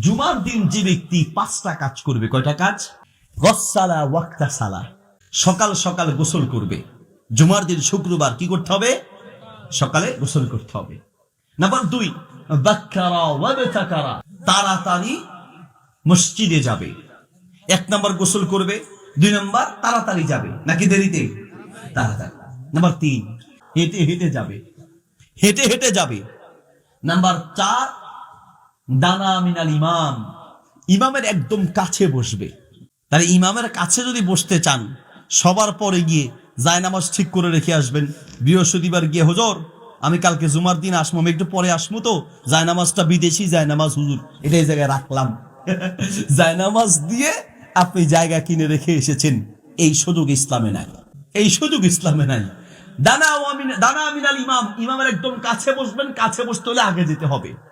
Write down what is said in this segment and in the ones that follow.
জুমার দিন যে ব্যক্তি পাঁচটা কাজ করবে, কয়টা কাজ? গসালা ওয়াক্তা সালা। সকাল সকাল গোসল করবে। জুমার দিন শুক্রবার কি করতে হবে? সকালে গোসল করতে হবে। নাম্বার দুই তাড়াতাড়ি মসজিদে যাবে। এক নাম্বার গোসল করবে। দুই নাম্বার তাড়াতাড়ি যাবে। নাকি দেরিতে? তাড়াতাড়ি। নাম্বার তিন, হেঁটে হেঁটে যাবে। হেঁটে হেঁটে যাবে। নাম্বার চার দানা মিনাল ইমাম। ইমামের একদম কাছে বসবে। তাহলে ইমামের কাছে যদি বসতে চান, সবার পরে গিয়ে জায়নামাজ ঠিক করে রেখে আসবেন। বৃহস্পতিবার গিয়ে, হজর, আমি কালকে জুমার দিন আসব, আমি একটু পরে আসব তো। জায়নামাজটা বিদেশি জায়নামাজ হুজুর। এটা এই জায়গায় রাখলাম। জায়নামাজ দিয়ে আপনি জায়গা কিনে রেখে এসেছেন। এই সুযোগ ইসলামে নাই। এই সুযোগ ইসলামে নাই। দানা দানা আমিনাল ইমাম। ইমামের একদম কাছে বসবেন, কাছে বসতে হলে আগে যেতে হবে।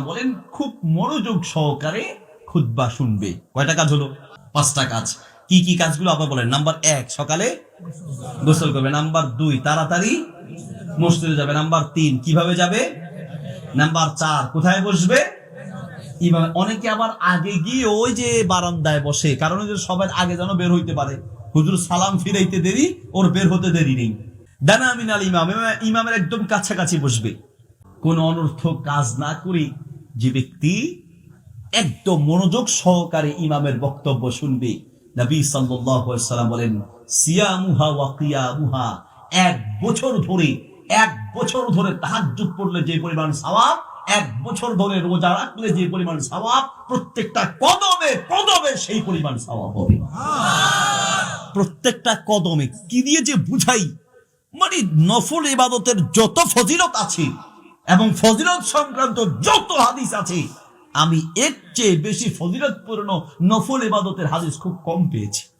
বলেন, খুব মনোযোগ সহকারে খুতবা শুনবে। কয়টা কাজ হলো? পাঁচটা কাজ। কি কি কাজগুলো আবার বলেন? নাম্বার এক, সকালে গোসল করবে। নাম্বার দুই, তাড়াতাড়ি মসজিদে যাবে। নাম্বার তিন, কীভাবে যাবে? নাম্বার চার, কোথায় বসবে? অনেকে আবার আগে গিয়ে ওই যে বারান্দায় বসে। কারণ সবার আগে যেন বের হইতে পারে। হুজুর সালাম ফিরাইতে দেরি, ওর বের হতে দেরি নেই। দানা আমিন আল ইমাম ইমাম- ইমামের একদম কাছাকাছি বসবে। কোন অনর্থক কাজ না করে যে ব্যক্তি একদম মনোযোগ সহকারে ইমামের বক্তব্য শুনবে। নবী সাল্লাম বলেন ওয়া কিয়ামুহা এক বছর ধরে এক বছর ধরে তাহাজ্জুদ পড়লে যে পরিমাণ সওয়াব এক বছর ধরে রোজা রাখলে যে পরিমাণ সওয়াব প্রত্যেকটা কদমে কদমে সেই পরিমাণ সওয়াব হবে। প্রত্যেকটা কদমে কি দিয়ে যে বুঝাই? মানে নফল ইবাদতের যত ফজিলত আছে এবং ফজিলত সংক্রান্ত যত হাদিস আছে, আমি এর চেয়ে বেশি ফজিলত ফজিলতপূর্ণ নফল ইবাদতের হাদিস খুব কম পেয়েছি।